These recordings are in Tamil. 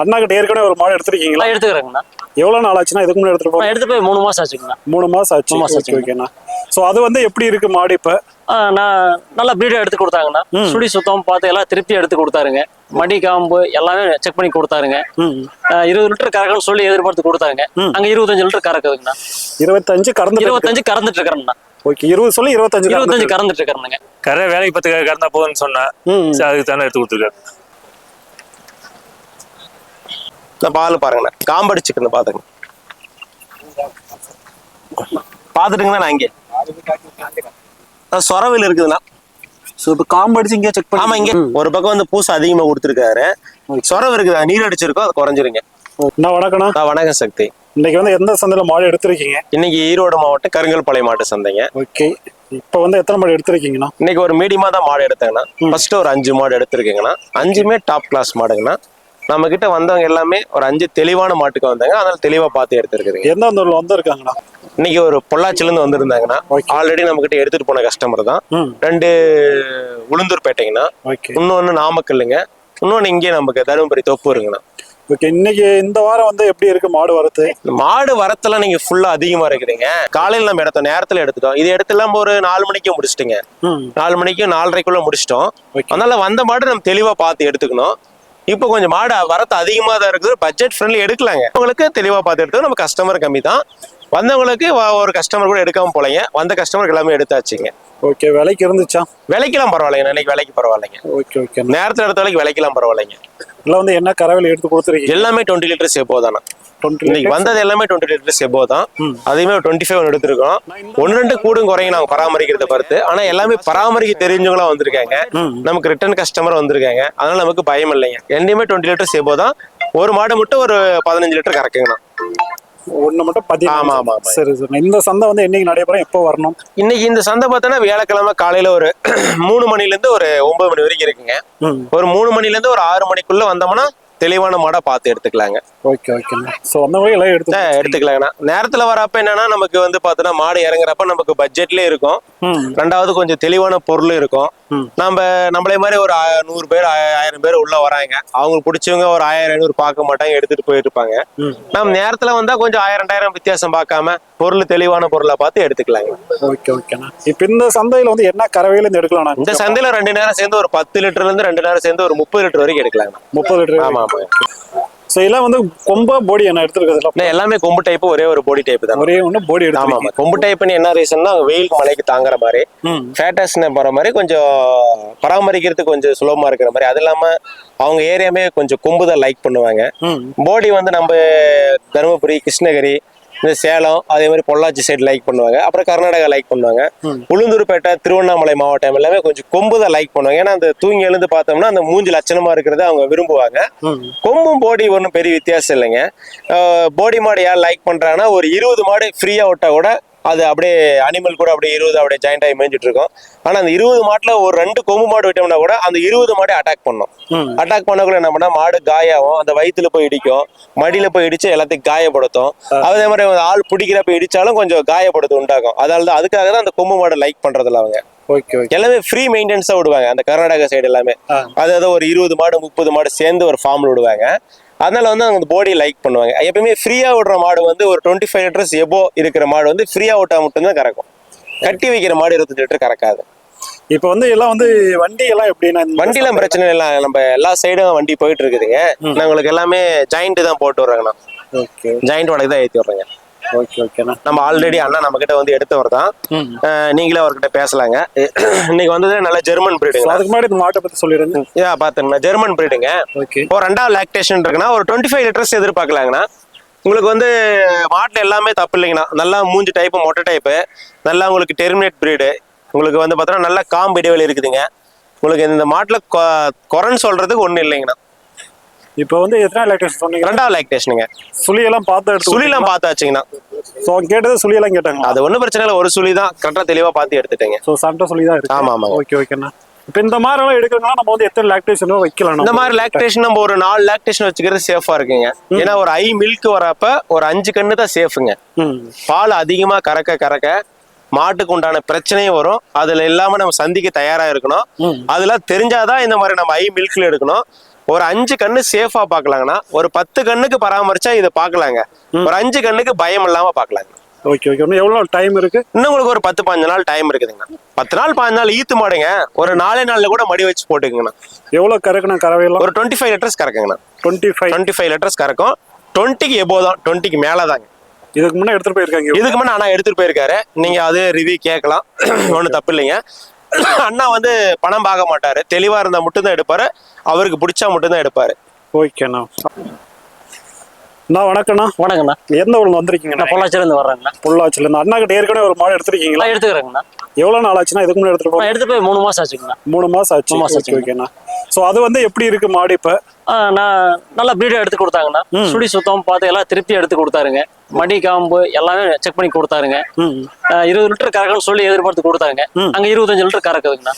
அண்ணா கிட்ட ஏற்கனவே ஒரு மாடு எடுத்திருக்கீங்களா? எடுத்துக்கிறேங்கண்ணா. எவ்வளவு நாள் ஆச்சுன்னா இதுக்கு முன்னாடி எடுத்துட்டு எடுத்து போய் மூணு மாசம் ஆச்சுங்கண்ணா. மூணு மாசம் ஆச்சு. மூணு மாசம் ஓகே ஓகேண்ணா. ஸோ அது வந்து எப்படி இருக்கு மாடு இப்ப? நான் நல்லா ப்ரீடர் எடுத்து கொடுத்தாங்கண்ணா. சுடி சுத்தம் பார்த்து எல்லாம் திருப்தி எடுத்து கொடுத்தாருங்க. மடி காம்பு எல்லாமே செக் பண்ணி கொடுத்தாருங்க. இருபது லிட்டர் கறக்கணும்னு சொல்லி எதிர்பார்த்து கொடுத்தாங்க. அங்க இருபத்தஞ்சு லிட்டர் கறக்குதுங்கண்ணா. இருபத்தஞ்சு கறந்து இருபத்தஞ்சு கறந்துட்டு இருக்கிறேங்கண்ணா ஓகே இருபது சொல்லி இருபத்தஞ்சு இருபத்தஞ்சு கறந்துட்டு இருக்கிறேங்க கரை வேலைக்கு பத்து கறந்தா போதும்னு சொன்னேன் அதுக்கு தானே எடுத்து கொடுத்துருக்காரு. இந்த பால் பாருங்கண்ணா. காம்படிச்சுக்கணும் பாத்துங்க. பாத்துட்டுங்கண்ணா நான் இங்கே. சொரவில் இருக்குதுண்ணா. ஸோ இப்போ காம்படிச்சு இங்கே செக் பண்ணி இங்க ஒரு பக்கம் வந்து பூசு அதிகமா கொடுத்துருக்காரு. சொரவு இருக்குதா? நீர் அடிச்சிருக்கோம் அது குறைஞ்சிருங்க. அண்ணா வணக்கண்ணா நான் வணக்கம் சக்தி. இன்னைக்கு வந்து எந்த சந்தையில மாடு எடுத்திருக்கீங்க? இன்னைக்கு ஈரோடு மாவட்டம் கருங்கல்பாளையம் மாட்டு சந்தைங்க. ஓகே. இப்போ வந்து எத்தனை மாடு எடுத்திருக்கீங்கண்ணா? இன்னைக்கு ஒரு மீடியமா தான் மாடு எடுத்தேங்கண்ணா. ஃபர்ஸ்ட் ஒரு அஞ்சு மாடு எடுத்திருக்கீங்கண்ணா. அஞ்சுமே டாப் கிளாஸ் மாடுங்கண்ணா. நம்ம கிட்ட வந்தவங்க எல்லாமே ஒரு அஞ்சு தெளிவான மாட்டுக்கு வந்தாங்க. அதனால தெளிவா பார்த்து எடுத்திருக்குதுங்க எந்த ஊர்ல வந்திருக்காங்கண்ணா? இன்னைக்கு ஒரு பொள்ளாச்சில இருந்து வந்திருந்தாங்கண்ணா. Okay. ஆல்ரெடி நம்ம கிட்ட எடுத்துட்டு போன கஸ்டமர் தான். ரெண்டு உளுந்தூர்பேட்டைங்கண்ணா. ஓகே இன்னொன்னு நாமக்கல்லுங்க. இன்னொன்னு இங்கே நமக்கு தருமபுரி தொப்பு இருக்குங்கண்ணா. ஓகே இன்னைக்கு இந்த வாரம் வந்து எப்படி இருக்கு மாடு வரது இந்த மாடு வரத்தெல்லாம் நீங்க ஃபுல்லா அதிகமா இருக்குதுங்க காலையில நம்ம எடுத்தோம் நேரத்துல எடுத்துட்டோம். இது எடுத்துலாம் ஒரு நாலு மணிக்கு முடிச்சிட்டுங்க. நாலு மணிக்கு நாலரைக்குள்ள முடிச்சிட்டோம். அதனால வந்த மாடு நம்ம தெளிவா பார்த்து எடுத்துக்கணும். இப்போ கொஞ்சம் மாடு வரத்து அதிகமா தான் இருக்குது. பட்ஜெட் ஃப்ரெண்ட்லி எடுக்கலாங்க. உங்களுக்கு தெளிவா பார்த்து எடுத்து நம்ம கஸ்டமர் கம்மி தான். வந்தவங்களுக்கு ஒரு கஸ்டமர் கூட எடுக்காம போலைங்க. வந்த கஸ்டமருக்கு எல்லாமே எடுத்தாச்சுங்க. ஓகே விலைக்கு இருந்துச்சா? விலைக்கெல்லாம் பரவாயில்லைங்க. இன்னைக்கு விலைக்கு பரவாயில்லைங்க. ஓகே ஓகேண்ணா நேரத்துல எடுத்த விலைக்கு விலைக்கெல்லாம் பரவாயில்லைங்க. இல்லை வந்து என்ன கரவையில் எடுத்து கொடுத்துருக்கீங்க? எல்லாமே டுவெண்ட்டி லிட்டர்ஸ் எபோ தானே? இன்னைக்கு வந்தது எல்லாமே டுவெண்ட்டி லிட்டர்ஸ் எபோ தான். ம். அதையுமே டுவெண்ட்டி ஃபைவ் எடுத்திருக்கோம். ஒன்று ரெண்டு கூடும் குறையும் நாங்கள் பராமரிக்கிறத பொறுத்து ஆனா எல்லாமே பராமரிக்க தெரிஞ்சவங்களா வந்திருக்காங்க. நமக்கு ரிட்டர்ன் கஸ்டமர் வந்திருக்காங்க. அதனால நமக்கு பயம் இல்லைங்க. ரெண்டுமே டுவெண்ட்டி லிட்டர்ஸ் எபோ தான். ஒரு மாடு மட்டும் ஒரு பதினஞ்சு லிட்டர் கறக்குங்கண்ணா. ஒன்று மட்டும் பதினாறு ஆமா, ஆமா. சரி சரி. இந்த சந்தை வந்து என்னைக்கு நடைபெறும்? எப்போ வரணும்? இன்னைக்கு இந்த சந்தை பார்த்தோன்னா வியாழக்கிழமை காலையில ஒரு மூணு மணில இருந்து ஒரு ஒன்பது மணி வரைக்கும் இருக்குங்க. ஒரு மூணு மணில இருந்து ஒரு ஆறு மணிக்குள்ள வந்தோம்னா தெளிவான மாடா பார்த்து எடுத்துக்கலாங்க. ஓகே ஓகேண்ணா ஸோ அந்த மாதிரி எல்லாம் எடுத்து எடுத்துக்கலாங்கண்ணா. நேரத்துல வரப்ப என்னன்னா நமக்கு வந்து பார்த்தோன்னா மாடு இறங்குறப்ப நமக்கு பட்ஜெட்லயே இருக்கும். ரெண்டாவது கொஞ்சம் தெளிவான பொருள் இருக்கும். நம்ம நம்மளே மாதிரி ஒரு நூறு பேர் ஆயிரம் பேர் உள்ள வராங்க. அவங்களுக்கு பிடிச்சவங்க ஒரு ஆயிரம் ஐநூறு பார்க்க மாட்டாங்க எடுத்துட்டு போயிருப்பாங்க. ம். நம்ம நேரத்துல வந்தா கொஞ்சம் ஆயிரம் ரெண்டாயிரம் வித்தியாசம் பார்க்காம பொருள் தெளிவான பொருளை பார்த்து எடுத்துக்கலாங்க. ஓகே ஓகேண்ணா இப்போ இந்த சந்தையில் வந்து என்ன கறவையில இருந்து எடுக்கலாம்ண்ணா? இந்த சந்தையில ரெண்டு நேரம் சேர்ந்து ஒரு பத்து லிட்டர்ல இருந்து ரெண்டு நேரம் சேர்ந்து ஒரு முப்பது லிட்டர் வரைக்கும் எடுக்கலாங்க. முப்பது லிட்டர் ஆமா. ஸோ இதெல்லாம் வந்து கொம்பா போடி என்ன எடுத்துருக்கிறதுல. இல்ல, எல்லாமே கொம்பு டைப் ஒரே ஒரு பாடி டைப் தான். ஒரே ஒன்று போடி எடுத்து ஆமா கொம்பு டைப்னு என்ன ரீசன்னா வெயிலுக்கு மழைக்கு தாங்குற மாதிரி ஃபேட்டஸ்னு போற மாதிரி கொஞ்சம் பராமரிக்கிறதுக்கு கொஞ்சம் சுலபமா இருக்கிற மாதிரி. அது இல்லாம அவங்க ஏரியாமே கொஞ்சம் கொம்பு தான் லைக் பண்ணுவாங்க. போடி வந்து நம்ம தருமபுரி கிருஷ்ணகிரி இந்த சேலம் அதே மாதிரி பொள்ளாச்சி சைடு லைக் பண்ணுவாங்க. அப்புறம் கர்நாடகா லைக் பண்ணுவாங்க. உளுந்தூர்பேட்டை திருவண்ணாமலை மாவட்டம் எல்லாமே கொஞ்சம் கொம்பு தான் லைக் பண்ணுவாங்க. ஏன்னா அந்த தூங்கி எழுந்து பார்த்தோம்னா அந்த மூஞ்சி லட்சணமா இருக்கிறத அவங்க விரும்புவாங்க. கொம்பும் போடி ஒன்றும் பெரிய வித்தியாசம் இல்லைங்க. போடி மாடு யார் லைக் பண்றாங்கன்னா ஒரு இருபது மாடு ஃப்ரீயா விட்டா கூட அது அப்படியே அனிமல் கூட அப்படியே இருபது அப்படியே ஜாயிண்ட் ஆகி மேய்ஞ்சிட்டு இருக்கும் ஆனா அந்த இருபது மாட்டுல ஒரு ரெண்டு கொம்பு மாடு விட்டோம்னா கூட அந்த இருபது மாடு அட்டாக் பண்ணும். அட்டாக் பண்ணக்குள்ள என்ன பண்ணா மாடு காயாகும் அந்த வயித்துல போய் இடிக்கும். மடியில போய் இடிச்சு எல்லாத்தையும் காயப்படுத்தும். அதே மாதிரி ஆள் பிடிக்கிறப்ப இடிச்சாலும் கொஞ்சம் காயப்படுத்து உண்டாகும் அதனால தான் அதுக்காக தான் அந்த கொம்பு மாடு லைக் பண்றதில்ல அவங்க. எல்லாமே ஃப்ரீ மெயின்டெனன்ஸா விடுவாங்க. அந்த கர்நாடகா சைடு எல்லாமே. அதாவது ஒரு இருபது மாடு முப்பது மாடு சேர்ந்து ஒரு ஃபார்ம்ல விடுவாங்க. அதனால வந்து அவங்க பாடி லைக் பண்ணுவாங்க. எப்பயுமே ஃப்ரீயா விடுற மாடு வந்து ஒரு டுவெண்ட்டி ஃபைவ் லிட்டர்ஸ் எபோ இருக்கிற மாடு வந்து ஃப்ரீயா விட்டா மட்டும்தான் கறக்கும். கட்டி வைக்கிற மாடு இருபத்தஞ்சு லிட்டர் கறக்காது. இப்போ வந்து எல்லாம் வந்து வண்டி எல்லாம் எப்படின்னா வண்டிலாம் பிரச்சனை இல்லை. நம்ம எல்லா சைடும் வண்டி போயிட்டு இருக்குதுங்க. நான் உங்களுக்கு எல்லாமே ஜாயிண்ட் தான் போட்டு வர்றேங்கண்ணா. ஓகே ஜாயிண்ட் வாடகை தான் ஏற்றி வர்றேங்க. ஓகே ஓகேண்ணா நம்ம ஆல்ரெடி அண்ணா நம்ம கிட்ட வந்து எடுத்தவர் தான். நீங்களே அவர்கிட்ட பேசலாங்க. இன்னைக்கு வந்தது நல்ல ஜெர்மன் பிரீடுங்க அதுக்கு முன்னாடி இந்த மாட்டை பத்தி சொல்லிடுங்க. ஏ பாத்துருங்கண்ணா ஜெர்மன் பிரீடுங்க ஓகே இப்போ ரெண்டாவது லாக்டேஷன் இருக்குன்னா ஒரு டுவெண்ட்டி ஃபைவ் லிட்டர்ஸ் எதிர்பார்க்கலாங்கண்ணா. உங்களுக்கு வந்து மாட்டில் எல்லாமே தப்பு இல்லைங்கண்ணா. நல்லா மூஞ்சி டைப்பு மொட்டை டைப்பு நல்லா உங்களுக்கு டெர்மினேட் பிரீடு உங்களுக்கு வந்து பார்த்தோன்னா நல்லா காம்பு இடைவெளி இருக்குதுங்க. உங்களுக்கு இந்த மாட்டில் குறைன்னு சொல்றதுக்கு ஒன்றும் இல்லைங்கண்ணா. இப்போ வந்து எத்தனை லாக்டேஷன் சொன்னீங்க? ரெண்டாவது லாக்டேஷனுங்க சுழியெல்லாம் பார்த்து எடுத்து சுழிலாம் பார்த்தாச்சுங்கண்ணா. ஸோ அவங்க கேட்டது சுழியெல்லாம் கேட்டாங்களா? அது ஒன்றும் பிரச்சனை இல்லை. ஒரு சுழி தான். கரெக்டாக தெளிவாக பார்த்து எடுத்துட்டேங்க. ஸோ சண்டை சொல்லி தான் இருக்கு. ஆமா, ஆமாங்க. ஓகே ஓகேண்ணா இப்போ இந்த மாதிரி எல்லாம் எடுக்கணும்னா நம்ம வந்து எத்தனை லாக்டேஷனோ வைக்கலாம். இந்த. மாதிரி லாக்டேஷன் நம்ம ஒரு நாலு லாக்டேஷன் வச்சுக்கிறது சேஃபா இருக்குங்க. ஏன்னா ஒரு ஐ மில்க் வரப்ப ஒரு அஞ்சு கண்ணு தான் சேஃபுங்க பால் அதிகமா கறக்க கறக்க மாட்டுக்கு உண்டான பிரச்சனையும் வரும். அதுல இல்லாம நம்ம சந்திக்க தயாரா இருக்கணும். அதெல்லாம் தெரிஞ்சாதான் இந்த மாதிரி நம்ம ஐ மில்க்ல எடுக்கணும். ஒரு அஞ்சு கண்ணு சேஃபா பார்க்கலாங்கண்ணா ஒரு பத்து கண்ணுக்கு பராமரிச்சா இதை பார்க்கலாங்க ஒரு அஞ்சு கண்ணுக்கு பயம் இல்லாம பார்க்கலாங்க ஓகே ஓகே இன்னும் எவ்வளோ டைம் இருக்கு? இன்னும் உங்களுக்கு ஒரு பத்து பாஞ்சு நாள் டைம் இருக்குதுங்கண்ணா. பத்து நாள் பாஞ்சு நாள் ஈத்து மாடுங்க. ஒரு நாலே நாள்ல கூட மடி வச்சு போட்டுக்குங்கண்ணா. எவ்வளோ கறக்கணும் கறவையெல்லாம்? ஒரு twenty five litres கறக்குங்கண்ணா. Twenty five twenty five litres கறக்கும். டுவெண்ட்டிக்கு எபோ தான். டுவெண்ட்டிக்கு மேலே தாங்க இதுக்கு முன்னே எடுத்துட்டு போயிருக்காங்க இதுக்கு முன்னே அண்ணா எடுத்துட்டு போயிருக்காரு. நீங்க அது ரிவ்யூ கேட்கலாம். ஒன்றும் தப்பு இல்லைங்க. அண்ணா வந்து பணம் பார்க்க மாட்டாரு. தெளிவா இருந்தா மட்டும்தான் எடுப்பாரு. அவருக்கு பிடிச்சா மட்டும்தான் எடுப்பாரு. ஓகேண்ணா அண்ணா. வணக்கண்ணா வணக்கண்ணா எந்த ஊர்ல வந்திருக்கீங்கண்ணா நான் பொள்ளாச்சியிலேருந்து வர்றேங்கண்ணா. பொள்ளாச்சில இருந்து அண்ணா கிட்ட ஏற்கனவே ஒரு மாடு எடுத்திருக்கீங்களா? நான் எடுத்துக்கிறேங்கண்ணா. எவ்வளவு நாள் ஆச்சுன்னா இதுக்கு முன்னாடி எடுத்துட்டு நான் எடுத்து போய் மூணு மாசம் ஆச்சுங்கண்ணா. மூணு மாசம் ஆச்சு. மாசம் ஓகே ஓகேண்ணா. ஸோ அது வந்து எப்படி இருக்கு மாடு இப்ப? நான் நல்லா ப்ரீடர் எடுத்து கொடுத்தாங்கண்ணா. சுடி சுத்தம் பார்த்து எல்லாம் திருப்தி எடுத்து கொடுத்தாருங்க. மடி காம்பு எல்லாமே செக் பண்ணி கொடுத்தாருங்க. இருபது லிட்டர் கறக்கணும்னு சொல்லி எதிர்பார்த்து கொடுத்தாங்க. அங்க இருபத்தஞ்சு லிட்டர் கறக்குதுங்கண்ணா.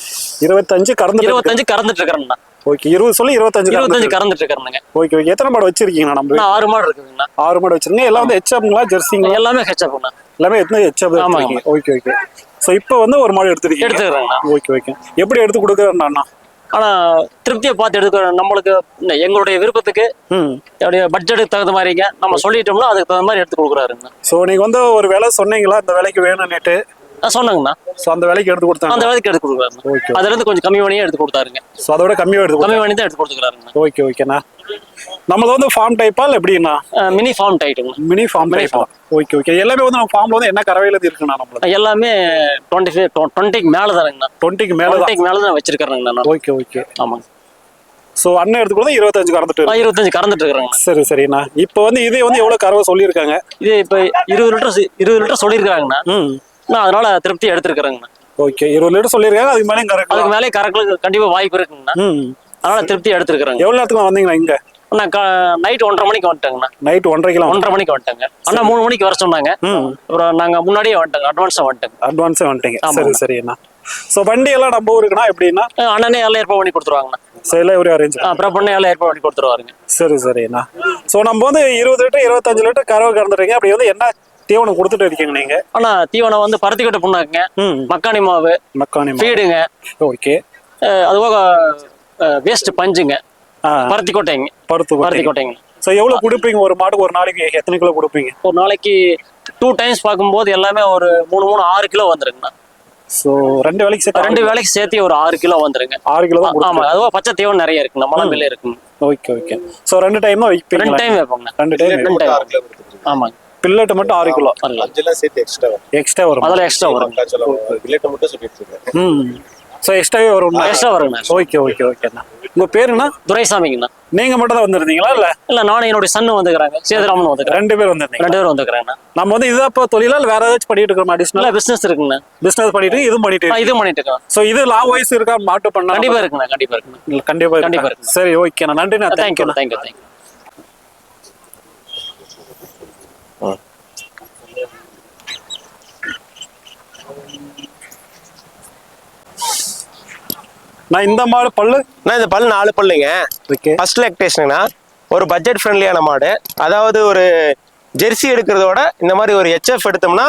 இருபத்தஞ்சு கறந்துட்டு இருபத்தஞ்சு கறந்துட்டு இருக்கிறேங்கண்ணா ஓகே இருபது சொல்லி இருபத்தஞ்சு இருபத்தஞ்சு கறந்துட்டு இருக்கிறேங்க ஓகே ஓகே. எத்தனை மாடு வச்சிருக்கீங்கண்ணா நம்ம ஆறு மாடு இருக்குதுங்கண்ணா. ஆறு மாடு வச்சிருக்கீங்க. எல்லாம் வந்து ஹெச்எப்ங்களா ஜெர்சிங்களா எல்லாமே ஹெச்அப்ண்ணா எல்லாமே எத்தனை ஹெச்எப் ஆமாங்க. Okay okay. ஸோ இப்போ வந்து ஒரு மாடு எடுத்திருக்கீங்க? எடுத்துக்கிறேங்கண்ணா ஓகே ஓகே. எப்படி எடுத்து கொடுக்குறேன் அண்ணா ஆனா திருப்தியை பார்த்து எடுத்துக்கிறோம் நம்மளுக்கு எங்களுடைய விருப்பத்துக்கு ம். என்னுடைய பட்ஜெட்டுக்கு தகுந்த மாதிரிங்க நம்ம சொல்லிட்டோம்னா அதுக்கு தகுந்த மாதிரி எடுத்து கொடுக்குறாருங்கண்ணா ஸோ நீங்க வந்து ஒரு விலை சொன்னீங்களா இந்த விலைக்கு வேணும்னுட்டு? சொன்னேங்கண்ணா ஸோ அந்த விலைக்கு எடுத்து அந்த கொடுத்தாங்க வேலைக்கு எடுத்து கொடுக்குறாருங்க ஓகே அதுல இருந்து கொஞ்சம் கம்மி பண்ணியே எடுத்து கொடுத்தாருங்க. ஸோ அதோட கம்மியாக எடுத்து கம்மி பண்ணி தான் எடுத்து கொடுத்துக்கிறாருங்க. ஓகே ஓகேண்ணா நம்மளது வந்து ஃபார்ம் டைப்பா இல்லை எப்படிண்ணா மினி ஃபார்ம் டைட்டுங்க மினி ஃபார்ம் டைப்பா ஓகே ஓகே எல்லாமே வந்து நம்ம ஃபார்ம்ல வந்து என்ன கறவையில இருக்குண்ணா நம்மளுக்கு எல்லாமே டுவெண்ட்டி ஃபைவ் டுவெண்ட்டிக்கு மேலே தானுங்கண்ணா. டுவெண்ட்டிக்கு மேலே டுவெண்ட்டிக்கு மேலே தான் வச்சிருக்கிறேங்கண்ணா ஓகே ஓகே ஆமாங்க ஸோ அண்ணன் எடுத்து கொடுத்தா இருபத்தஞ்சு கறந்துட்டு இருபத்தஞ்சு கறந்துட்டு இருக்கிறேங்கண்ணா சரி சரிண்ணா. இப்போ வந்து இதே வந்து எவ்வளோ கறவை சொல்லியிருக்காங்க? இது இப்போ இருபது லிட்டர் இருபது லிட்டர் சொல்லியிருக்காங்கண்ணா நான் அதனால திருப்தி எடுத்துருக்கிறேங்கண்ணா. ஓகே இருபது லிட்டர் சொல்லியிருக்காங்க அதுக்கு மேலேயும் அதுக்கு கறக்கலாம் மேலே கறக்கலுக்கு கண்டிப்பாக வாய்ப்பு இருக்குங்கண்ணா. அதனால திருப்தி எடுத்துருக்குறேங்க. எவ்வளோ நேரத்துக்கு வந்தீங்களா இங்கே? நான் நைட் ஒன்றரை மணிக்கு வந்துட்டேங்கண்ணா. நைட் ஒன்றரைக்கெல்லாம் ஒன்றரை மணிக்கு வந்துட்டேங்க. அண்ணா மூணு மணிக்கு வர சொன்னாங்க. அப்புறம் நாங்கள் முன்னாடியே வந்துட்டோங்க அட்வான்ஸாக வந்துட்டோங்க. அட்வான்ஸே வந்துட்டீங்க. சரி சரிண்ணா ஸோ வண்டி எல்லாம் நம்ம ஊருக்குண்ணா எப்படின்னா? அண்ணனே எல்லாம் ஏற்பாடு பண்ணி கொடுத்துருவாங்கண்ணா. எல்லாம் ஒரு அரேஞ்ச் அப்புறம் பண்ண எல்லாம் ஏற்பாடு பண்ணி கொடுத்துருவாருங்க. சரி சரிண்ணா ஸோ நம்ம வந்து இருபது லிட்டர் இருபத்தஞ்சு லிட்டர் கறவை கறந்துறீங்க அப்படி வந்து என்ன தீவனம் கொடுத்துட்டு இருக்கீங்க நீங்க? அண்ணா தீவனம் வந்து பருத்திக்கொட்டை புண்ணாக்குங்க. மக்காணி மாவு. மக்கானி ஃபீடுங்க. ஓகே. அதுபோக வேஸ்ட் பஞ்சுங்க. பருத்தி கொட்டைங்க பருத்து பருத்தி கொட்டைங்க ஸோ எவ்வளோ கொடுப்பீங்க? ஒரு மாட்டுக்கு ஒரு நாளைக்கு எத்தனை கிலோ கொடுப்பீங்க? ஒரு நாளைக்கு டூ டைம்ஸ் பார்க்கும்போது எல்லாமே ஒரு மூணு மூணு ஆறு கிலோ வந்துருங்கண்ணா. ஸோ ரெண்டு வேலைக்கு சேர்த்து ரெண்டு வேலைக்கு சேர்த்து ஒரு ஆறு கிலோ வந்துருங்க. ஆறு கிலோ தான் ஆமா அதுவா பச்சை தீவனம் நிறைய இருக்குங்க மலம்பில் இருக்குங்க. Okay okay. ஸோ ரெண்டு டைம் தான் ரெண்டு வைப்பீங்க டைம் வைப்போங்கண்ணா ரெண்டு டைம் ரெண்டு டைம் ஆமாங்க. பில்லட்டு மட்டும் ஆறு கிலோ. வரலாம் அஞ்செல்லாம் சேர்த்து எக்ஸ்ட்ரா வரும். எக்ஸ்ட்ரா வரும். அதில் எக்ஸ்ட்ரா வரும். மட்டும் சொல்லிட்டு இருக்கேன். ம். ஸோ எக்ஸ்ட்ராவே வரும். எக்ஸ்ட்ரா வருங்கண்ணா ஓகே ஓகே ஓகேண்ணா உங்க பேருண்ணா துரைசாமிங்கண்ணா. நீங்க மட்டும் தான் வந்திருந்தீங்களா இல்ல? இல்ல நானும் என்னுடைய சன்னு வந்துக்கிறாங்க. சேதுராமன் வந்துக்கிறேன் ரெண்டு பேர் வந்திருந்தீங்க ரெண்டு பேரும் வந்துக்கிறாங்கண்ணா நம்ம வந்து இதுதான் இப்போ தொழிலா இல்ல வேற ஏதாச்சும் பண்ணிட்டு இருக்கோம் அடிஷனல் பிசினஸ் இருக்குங்கண்ணா. பிசினஸ் பண்ணிட்டு இதுவும் பண்ணிட்டு இது பண்ணிட்டு இருக்கோம் ஸோ இது லாங் வயசு இருக்கா மாட்டு பண்ணா? கண்டிப்பா இருக்குண்ணா கண்டிப்பா இருக்குண்ணா கண்டிப்பா கண்டிப்பா இருக்கா? சரி ஓகேண்ணா நன்றிண்ணா. தேங்க்யூ தேங்க்யூ தேங்க்யூ நான் இந்த மாடு பல்லு நான் இந்த பல் நாலு பல்லுங்க. ஃபர்ஸ்ட் லெக்டேஷனுங்கண்ணா ஒரு பட்ஜெட் ஃப்ரெண்ட்லியான மாடு. அதாவது ஒரு ஜெர்சி எடுக்கிறதோட இந்த மாதிரி ஒரு ஹெச்எஃப் எடுத்தோம்னா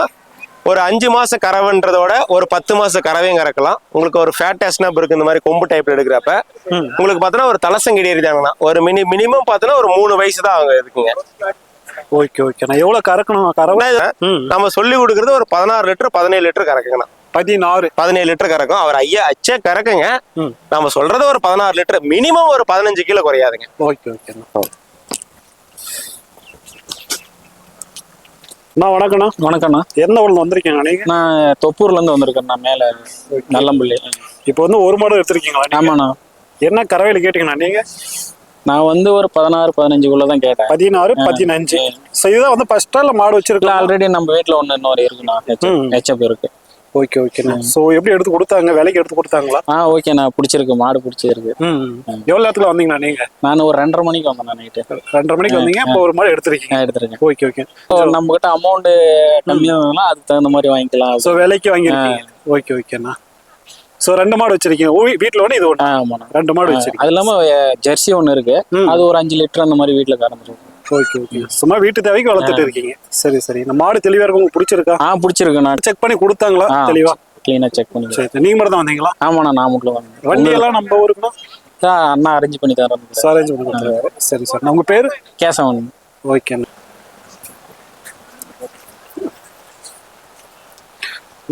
ஒரு அஞ்சு மாச கறவைன்றதோட ஒரு பத்து மாச கறவையும் கறக்கலாம். உங்களுக்கு ஒரு ஃபேட் டேஸ்னப் இருக்கு இந்த மாதிரி கொம்பு டைப்ல எடுக்கிறப்ப. உங்களுக்கு பார்த்தோன்னா ஒரு தலசங்கடி எரிதாங்கண்ணா ஒரு மினி மினிமம் பார்த்தோன்னா ஒரு மூணு வயசு தான் அவங்க இருக்குங்க ஓகே ஓகேண்ணா எவ்வளவு கறக்கணும்? கறவை நம்ம சொல்லி கொடுக்கறது ஒரு பதினாறு லிட்டர் பதினேழு லிட்டர் கறக்குங்கண்ணா. பதினாறு. பதினேழு லிட்டர் கறக்கும். அவர் ஐயா அச்சே கறக்குங்க. நம்ம சொல்றது ஒரு பதினாறு லிட்டர். மினிமம் ஒரு பதினஞ்சு கிலோ குறையாதுங்க. ஓகே ஓகேண்ணா அண்ணா வணக்கண்ணா வணக்கம்ண்ணா. எந்த ஊர்ல வந்திருக்கீங்க நீங்க? நான் தொப்பூர்ல இருந்து வந்திருக்கேண்ணா மேல நல்லம்பள்ளி. இப்போ வந்து ஒரு மாடு எடுத்திருக்கீங்களா? ஆமாண்ணா. என்ன கறவையில கேட்டீங்கண்ணா நீங்க? நான் வந்து ஒரு பதினாறு பதினஞ்சுக்குள்ள தான் கேட்டேன். பதினாறு பதினஞ்சு. ஸோ இதுதான் வந்து ஃபர்ஸ்டா இல்ல மாடு வச்சிருக்கலாம் ஆல்ரெடி நம்ம வீட்ல ஒண்ணு இன்னொரு இருக்குண்ணா. ஹெச்எப் இருக்கு. ஓகே ஓகேண்ணா ஸோ எப்படி எடுத்து கொடுத்தாங்க? விலைக்கு எடுத்து கொடுத்தாங்களா? ஆ ஓகேண்ணா பிடிச்சிருக்கு. மாடு பிடிச்சிருக்கு. ம் எவ்வளவு நேரத்துல வந்தீங்கண்ணா நீங்க? நான் ஒரு ரெண்டரை மணிக்கு வந்தேன் நைட்டு ரெண்டரை மணிக்கு வந்தீங்க. இப்போ ஒரு மாடு எடுத்திருக்கீங்க. எடுத்திருக்கேன். ஓகே ஓகே நம்ம கிட்ட அமௌண்ட் கம்மியாகனா அதுக்கு தகுந்த மாதிரி வாங்கிக்கலாம். ஸோ விலைக்கு வாங்கியிருக்கீங்க. ஓகே ஓகேண்ணா ஸோ ரெண்டு மாடு வச்சிருக்கீங்க. வீட்டில் ஒன்று இது ஒன்று ஆமாண்ணா. ரெண்டு மாடு வச்சிருக்கீங்க. அது இல்லாம ஜெர்சி ஒண்ணு இருக்கு. அது ஒரு அஞ்சு லிட்டர் அந்த மாதிரி வீட்டுல கறந்துருக்கு ஓகே ஓகே. சும்மா வீட்டு தேவைக்கு வளர்த்துட்டு இருக்கீங்க. சரி சரி. இந்த மாடு தெளிவா இருக்கும் உங்களுக்கு பிடிச்சிருக்கா? ஆ பிடிச்சிருக்குண்ணா. செக் பண்ணி கொடுத்தாங்களா? தெளிவா? கிளீனா செக் பண்ணி சரி. நீங்க மட்டும் தான் வந்தீங்களா? ஆமாண்ணா நான் மட்டும் வாங்கினேன் வண்டி எல்லாம் நம்ம ஊருக்குண்ணா? அண்ணா அரேஞ்ச் பண்ணி தரோம் ஸோ அரேஞ்ச் பண்ணி கொடுத்துருவாரு சரி சார். உங்க பேரு? கேசவன். ஓகேண்ணா.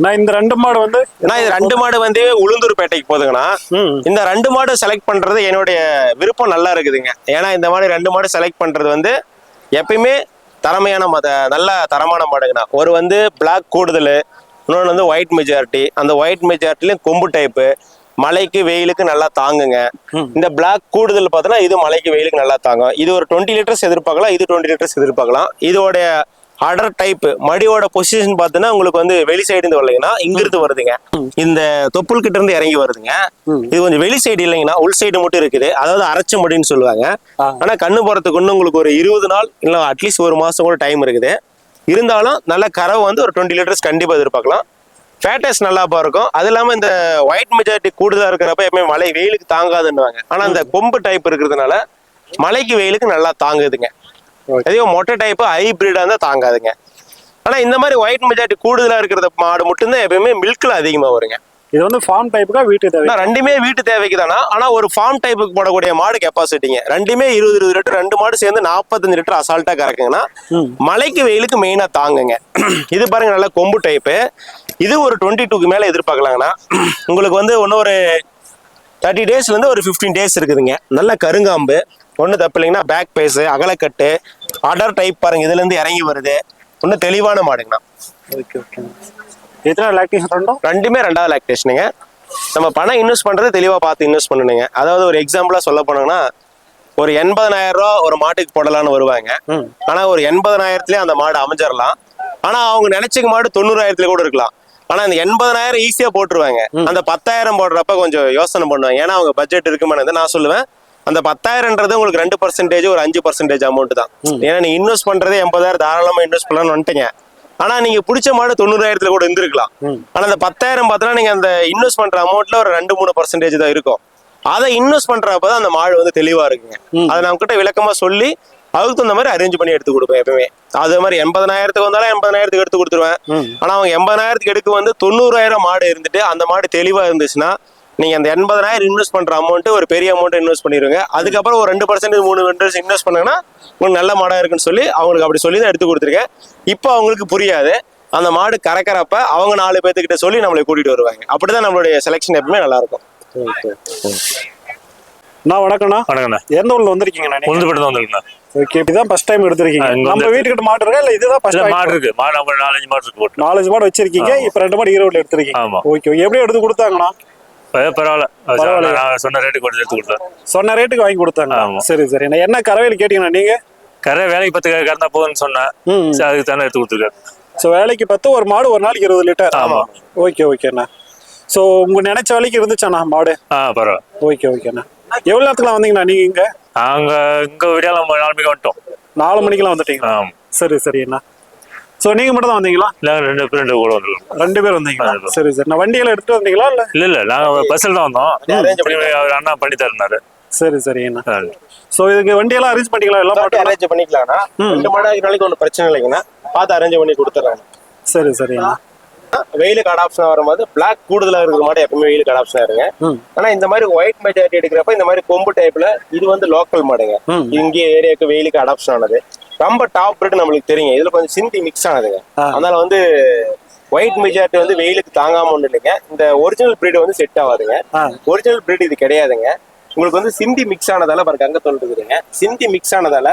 நான் இந்த ரெண்டு மாடு வந்து ஏன்னா இது ரெண்டு மாடு வந்து உளுந்தூர்பேட்டைக்கு போதுங்கண்ணா. இந்த ரெண்டு மாடு செலக்ட் பண்றது என்னுடைய விருப்பம் நல்லா இருக்குதுங்க. ஏன்னா இந்த மாதிரி ரெண்டு மாடு செலக்ட் பண்றது வந்து எப்பயுமே தரமையான மத நல்ல தரமான மாடுங்கண்ணா. ஒரு வந்து பிளாக் கூடுதல் இன்னொன்று வந்து ஒயிட் மெஜாரிட்டி அந்த ஒயிட் மெஜாரிட்டிலையும் கொம்பு டைப்பு மழைக்கு வெயிலுக்கு நல்லா தாங்குங்க. இந்த பிளாக் கூடுதல் பார்த்தோன்னா இது மழைக்கு வெயிலுக்கு நல்லா தாங்கும். இது ஒரு டுவெண்ட்டி லிட்டர்ஸ் எதிர்பார்க்கலாம் இது டுவெண்ட்டி லிட்டர்ஸ் எதிர்பார்க்கலாம். இதோடைய அடர் டைப் மடியோட பொசிஷன் பார்த்தீங்கன்னா உங்களுக்கு வந்து வெளி சைடு இருந்து வரலைங்கன்னா இங்கிருந்து வருதுங்க. இந்த தொப்புள் கிட்ட இருந்து இறங்கி வருதுங்க. இது கொஞ்சம் வெளி சைடு இல்லைங்கன்னா உள் சைடு மட்டும் இருக்குது. அதாவது அரைச்ச மடின்னு சொல்லுவாங்க. ஆனா கண்ணு போறதுக்கு இன்னும் உங்களுக்கு ஒரு இருபது நாள் இல்லை அட்லீஸ்ட் ஒரு மாசம் கூட டைம் இருக்குது. இருந்தாலும் நல்ல கறவை வந்து ஒரு டுவெண்ட்டி லிட்டர்ஸ் கண்டிப்பா எதிர்பார்க்கலாம். ஃபேட்டஸ் நல்லா இருக்கும். அது இல்லாம இந்த ஒயிட் மெஜாரிட்டி கூடுதலா இருக்கிறப்ப எப்பவுமே மழை வெயிலுக்கு தாங்காதுன்னுவாங்க. ஆனா இந்த கொம்பு டைப் இருக்கிறதுனால மழைக்கு வெயிலுக்கு நல்லா தாங்குதுங்க. Okay. அதே மொட்டை டைப் ஹைபிரிடா இருந்தா தாங்காதுங்க. ஆனா இந்த மாதிரி ஒயிட் மெஜாரிட்டி கூடுதலா இருக்கிற மாடு மட்டும்தான் எப்பயுமே மில்க்ல அதிகமா வருங்க. இது வந்து ஃபார்ம் டைப்புக்கா வீட்டு தேவை ரெண்டுமே வீட்டு தேவைக்கு தானா? ஆனா ஒரு ஃபார்ம் டைப்புக்கு போடக்கூடிய மாடு கெப்பாசிட்டிங்க ரெண்டுமே இருபது இருபது லிட்டர் ரெண்டு மாடு சேர்ந்து நாற்பத்தஞ்சு லிட்டர் அசால்ட்டா கறக்குங்கன்னா. மலைக்கு வெயிலுக்கு மெயினா தாங்குங்க. இது பாருங்க நல்ல கொம்பு டைப்பு இது ஒரு டுவெண்ட்டி டூக்கு மேல எதிர்பார்க்கலாங்கண்ணா. உங்களுக்கு வந்து இன்னும் ஒரு தேர்ட்டி டேஸ்ல இருந்து ஒரு ஃபிஃப்டீன் டேஸ் இருக்குதுங்க. நல்ல கருங்காம்பு. ஒன்றும் தப்பு இல்லைங்கன்னா பேக் பேஸு அகலக்கட்டு அடர் டைப் பாருங்க இதுல இருந்து இறங்கி வருது. ஒன்றும் தெளிவான மாடுங்கண்ணா. ஓகே ஓகே எத்தனை லாக்டேஷன் ரெண்டும் ரெண்டுமே ரெண்டாவது லாக்டேஷனுங்க நம்ம பணம் இன்வெஸ்ட் பண்றது தெளிவா பார்த்து இன்வெஸ்ட் பண்ணணுங்க. அதாவது ஒரு எக்ஸாம்பிளா சொல்ல போனோம்னா ஒரு எண்பதனாயிரம் ரூபா ஒரு மாட்டுக்கு போடலாம்னு வருவாங்க. ஆனா ஒரு எண்பதனாயிரத்துலயே அந்த மாடு அமைஞ்சிடலாம் ஆனா அவங்க நினைச்ச மாடு தொண்ணூறாயிரத்துல கூட இருக்கலாம். ஆனா அந்த எண்பதனாயிரம் ஈஸியா போட்டுருவாங்க. அந்த பத்தாயிரம் போடுறப்ப கொஞ்சம் யோசனை பண்ணுவாங்க. ஏன்னா அவங்க பட்ஜெட் இருக்குமானது நான் சொல்லுவேன். அந்த பத்தாயிரம்ன்றது உங்களுக்கு ரெண்டு பர்சன்டேஜ் ஒரு அஞ்சு பர்சன்டேஜ் அமௌண்ட் தான். ஏன்னா நீங்க இன்வெஸ்ட் பண்றதே எண்பதாயிரம் தாராளமா இன்வெஸ்ட் பண்ணலாம்னு வந்துட்டீங்க. ஆனா நீங்க பிடிச்ச மாடு தொண்ணூறாயிரத்துல கூட இருந்திருக்கலாம். ஆனா அந்த பத்தாயிரம் பார்த்தோன்னா நீங்க அந்த இன்வெஸ்ட் பண்ற அமௌண்ட்ல ஒரு ரெண்டு மூணு பர்சன்டேஜ் தான் இருக்கும். அதை இன்வெஸ்ட் பண்றப்ப தான் அந்த மாடு வந்து தெளிவா இருக்குங்க. அதை நம்ம கிட்ட விளக்கமா சொல்லி அதுக்கு தகுந்த மாதிரி அரேஞ்ச் பண்ணி எடுத்து கொடுப்பேன் எப்பவுமே அது மாதிரி எண்பதனாயிரத்துக்கு வந்தாலும் எண்பதனாயிரத்துக்கு எடுத்து கொடுத்துருவேன். ஆனா அவங்க எண்பதனாயிரத்துக்கு எடுக்க வந்து தொண்ணூறாயிரம் மாடு இருந்துட்டு அந்த மாடு தெளிவா இருந்துச்சுன்னா நீங்க அந்த எண்பதனாயிரம் இன்வெஸ்ட் பண்ற அமௌண்ட் ஒரு பெரிய அமௌண்ட் இன்வெஸ்ட் பண்ணிருங்க. அதுக்கப்புறம் ஒரு ரெண்டு பர்சன்டேஜ் மூணு இன்வெஸ்ட் இன்வெஸ்ட் பண்ணீங்கன்னா உங்களுக்கு நல்ல மாடா இருக்குன்னு சொல்லி அவங்களுக்கு அப்படி சொல்லி தான் எடுத்து கொடுத்துருக்கேன். இப்போ அவங்களுக்கு புரியாது. அந்த மாடு கறக்கறப்ப அவங்க நாலு பேர்த்துக்கிட்ட சொல்லி நம்மளை கூட்டிட்டு வருவாங்க. அப்படிதான் நம்மளுடைய செலெக்ஷன் எப்பவுமே நல்லா இருக்கும் நான் வணக்கம்ண்ணா. வணக்கண்ணா எந்த ஊர்ல வந்திருக்கீங்கண்ணா நீங்க? உளுந்து தான் வந்திருக்குண்ணா. ஓகே இப்பதான் ஃபர்ஸ்ட் டைம் எடுத்திருக்கீங்க. நம்ம வீட்டுக்கிட்ட மாடு இருக்கா? இல்ல இதுதான் ஃபர்ஸ்ட் மாடு இருக்கு. மாடு நம்ம நாலஞ்சு மாடு இருக்கு நாலஞ்சு மாடு வச்சிருக்கீங்க. இப்ப ரெண்டு மாடு ஈரோட்ல எடுத்திருக்கீங்க. ஓகே ஓகே எப்படி எடுத்து கொடுத்தாங்கண்ணா? பரவாயில்ல? நான் சொன்ன ரேட்டுக்கு கொண்டு எடுத்து கொடுத்தேன் சொன்ன ரேட்டுக்கு வாங்கி கொடுத்தாங்க. சரி சரி. நான் என்ன கறவையில் கேட்டீங்கண்ணா நீங்க? கரை வேலைக்கு பத்து கறந்தா போதும்னு சொன்னேன். ம் சரி அதுக்கு தானே எடுத்து கொடுத்துருக்காரு. ஸோ வேலைக்கு பத்து ஒரு மாடு ஒரு நாளைக்கு இருபது லிட்டர். ஆமா. ஓகே ஓகேண்ணா ஸோ உங்க நினைச்ச வேலைக்கு இருந்துச்சாண்ணா மாடு? ஆ பரவாயில்ல. ஓகே ஓகேண்ணா எவ்வளோ நேரத்துக்குலாம் வந்தீங்கண்ணா நீங்க இங்க? நாங்க இங்க விடியால நாலு மணிக்கு வந்துட்டோம். நாலு மணிக்கெல்லாம் வந்துட்டீங்களா? ஆமா. சரி சரிண்ணா ஸோ நீங்க மட்டும் தான் வந்தீங்களா? இல்ல ரெண்டு ரெண்டு கூட வந்துருக்கோம். ரெண்டு பேர் வந்தீங்களா. சரி சரி. நான் வண்டியெல்லாம் எடுத்துட்டு வந்தீங்களா? இல்ல? இல்ல இல்ல. நாங்க பஸ்ல தான் வந்தோம். அவர் அண்ணா பண்ணி தரனாரு. சரி சரிண்ணா ஸோ இதுக்கு வண்டியெல்லாம் அரேஞ்ச் பண்ணிக்கலாம் எல்லாம் மாட்டோம் அரேஞ்ச் பண்ணிக்கலாம்னா ரெண்டு மாடு நாளைக்கு ஒன்றும் பிரச்சனை இல்லைங்கண்ணா. பார்த்து அரேஞ்ச் பண்ணி கொடுத்துட்றாங்க சரி சரிண்ணா வெயிலுக்கு அடாப்ஷன் வரும்போது பிளாக் கூடுதலா இருக்கிற மாடு எப்பவுமே வெயிலுக்கு அடாப்ஷன் இருங்க. ஆனா இந்த மாதிரி ஒயிட் மெஜாரிட்டி எடுக்கிறப்ப இந்த மாதிரி கொம்பு டைப்ல இது வந்து லோக்கல் மாடுங்க. இங்கே ஏரியாவுக்கு வெயிலுக்கு அடாப்ஷன் ஆனது. ரொம்ப டாப் ரேட் நம்மளுக்கு தெரியும். இதுல கொஞ்சம் சிந்தி மிக்ஸ் ஆனதுங்க. அதனால வந்து ஒயிட் மெஜாரிட்டி வந்து வெயிலுக்கு தாங்காம ஒண்ணு இல்லைங்க இந்த ஒரிஜினல் பிரீடு வந்து செட் ஆகாதுங்க. ஒரிஜினல் பிரீட் இது கிடையாதுங்க. உங்களுக்கு வந்து சிந்தி மிக்ஸ் ஆனதால பாருங்க அங்க இருக்குதுங்க சிந்தி மிக்ஸ் ஆனதால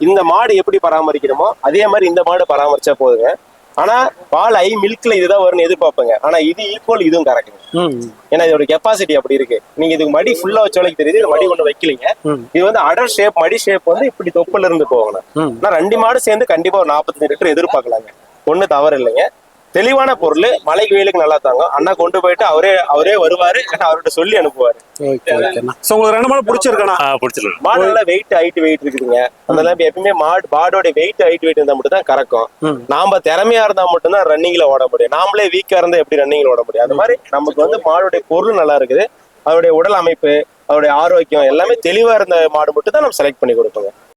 இந்த மாடு எப்படி பராமரிக்கிறோமோ அதே மாதிரி இந்த மாடு பராமரிச்சா போதுங்க. ஆனா பால் ஐ மில்க்ல இதுதான் வரும்னு எதிர்பார்ப்பேங்க. ஆனா இது ஈக்குவல் இதுவும் கரெக்டுங்க ம். ஏன்னா இதோட கெப்பாசிட்டி அப்படி இருக்கு. நீங்க இதுக்கு மடி ஃபுல்லா வச்சோலைக்கு தெரியுது இது மடி ஒண்ணு வைக்கலீங்க. இது வந்து அடர் ஷேப் மடி ஷேப் வந்து இப்படி தொப்புல இருந்து போகணும். ஆனா ரெண்டு மாடு சேர்ந்து கண்டிப்பா ஒரு நாற்பத்தஞ்சு லிட்டர் எதிர்பார்க்கலாங்க. ஒண்ணு தவறு இல்லைங்க. தெளிவான பொருள். மலைக்கு வெயிலுக்கு நல்லா தாங்க அண்ணா கொண்டு போயிட்டு அவரே அவரே வருவாரு. அவர்கிட்ட சொல்லி அனுப்புவாரு. உங்களுக்கு ரெண்டு மாடு பிடிச்சிருக்கண்ணா? ஆ பிடிச்சிருக்கு. மாடு நல்லா வெயிட் ஹைட் வெயிட் இருக்குதுங்க. அதெல்லாம் எப்பயுமே மாடு மாடோட வெயிட் ஹைட் வெயிட் இருந்தா மட்டும் தான் கறக்கும். நாம திறமையா இருந்தா மட்டும் தான் ரன்னிங்ல ஓட முடியும். நாமளே வீக்கா இருந்தா எப்படி ரன்னிங்ல ஓட முடியும்? அது மாதிரி நமக்கு வந்து மாடோட பொருள் நல்லா இருக்குது. அதோடைய உடல் அமைப்பு அதோடைய ஆரோக்கியம் எல்லாமே தெளிவா இருந்த மாடு மட்டும் தான் நம்ம செலக்ட் பண்ணி கொடுப்போங்க.